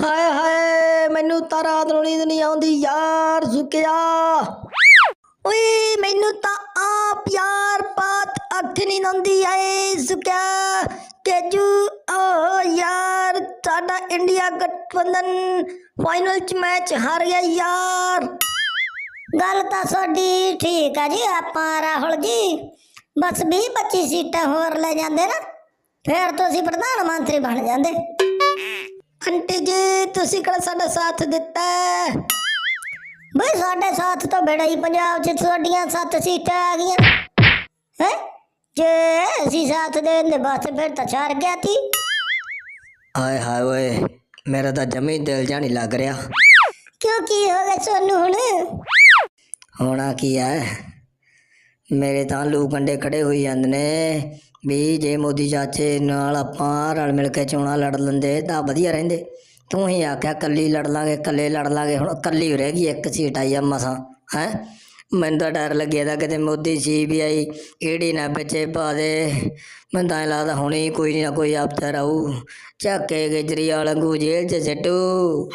ਹਾਏ ਹਾਏ, ਮੈਨੂੰ ਤਾਂ ਰਾਤ ਨੂੰ ਨੀਂਦ ਨਹੀਂ ਆਉਂਦੀ ਯਾਰ, ਸੁਕਿਆ। ਓਏ, ਮੈਨੂੰ ਤਾਂ ਆਪ ਯਾਰ ਬਾਤ ਅੱਖ ਨਹੀਂ ਆਉਂਦੀ ਏ ਸੁਕਿਆ। ਤੇਜੂ ਓ ਯਾਰ, ਸਾਡਾ ਇੰਡੀਆ ਗਠਬੰਧਨ ਫਾਈਨਲ ਚ ਮੈਚ ਹਾਰ ਗਿਆ ਯਾਰ। ਗੱਲ ਤਾਂ ਤੁਹਾਡੀ ਠੀਕ ਆ ਜੀ, ਆਪਾਂ ਰਾਹੁਲ ਜੀ, ਬਸ 20 25 ਸੀਟਾਂ ਹੋਰ ਲੈ ਜਾਂਦੇ ਨਾ, ਫਿਰ ਤੁਸੀਂ ਪ੍ਰਧਾਨ ਮੰਤਰੀ ਬਣ ਜਾਂਦੇ। ਤੁਸੀਂ ਕਿਹੜਾ ਸਾਡਾ ਸਾਥ ਦਿੱਤਾ? ਬਈ ਸਾਡੇ ਸਾਥ ਤਾਂ ਬੜਾ ਹੀ ਪੰਜਾਬ 'ਚ ਤੁਹਾਡੀਆਂ ਸੱਤ ਸੀਟਾਂ ਆ ਗਈਆਂ। ਹੈ? ਜੇ ਅਸੀਂ ਸਾਥ ਦੇ ਦਿੰਦੇ ਬਸ ਫਿਰ ਤਾਂ ਛਾਰ ਗਿਆ ਤੀ। ਹਾਏ ਹਾਏ ਓਏ ਮੇਰਾ ਤਾਂ ਜਮੀ ਦਿਲ ਜਾ ਨਹੀਂ ਲੱਗ ਰਿਹਾ। ਕਿਉਂ ਕੀ ਹੋ ਗਿਆ ਤੁਹਾਨੂੰ ਹੁਣ? ਹੋਣਾ ਕੀ ਹੈ? ਮੇਰੇ ਤਾਂ ਲੂ ਕੰਡੇ ਖੜੇ ਹੋਈ ਜਾਂਦੇ ਨੇ। ਵੀ ਜੇ ਮੋਦੀ ਚਾਚੇ ਨਾਲ ਆਪਾਂ ਰਲ ਮਿਲ ਕੇ ਚੋਣਾਂ ਲੜ ਲੈਂਦੇ ਤਾਂ ਵਧੀਆ ਰਹਿੰਦੇ। ਤੂੰ ਹੀ ਆਖਿਆ ਕੱਲੀ ਲੜ ਲਾਂਗੇ ਕੱਲੇ ਲੜ ਲਾਂਗੇ, ਹੁਣ ਕੱਲੀ ਰਹਿ ਗਈ, ਇੱਕ ਸੀਟ ਆਈ ਆ ਮਸਾਂ, ਹੈ? ਮੈਨੂੰ ਤਾਂ ਡਰ ਲੱਗਿਆ ਤਾਂ ਕਿਤੇ ਮੋਦੀ ਸੀ ਵੀ ਆਈ, ਕਿਹੜੀ ਨਾ ਬੱਚੇ ਪਾ ਦੇ, ਮੈਨੂੰ ਤਾਂ ਐਂ ਲੱਗਦਾ ਹੁਣੇ ਹੀ ਕੋਈ ਨਾ ਕੋਈ ਅਫਸਰ ਆਊ, ਝਾਕੇ ਕੇ ਗਜਰੀ ਵਾਲਾ ਜੇਲ੍ਹ 'ਚ ਸਿੱਟੂ।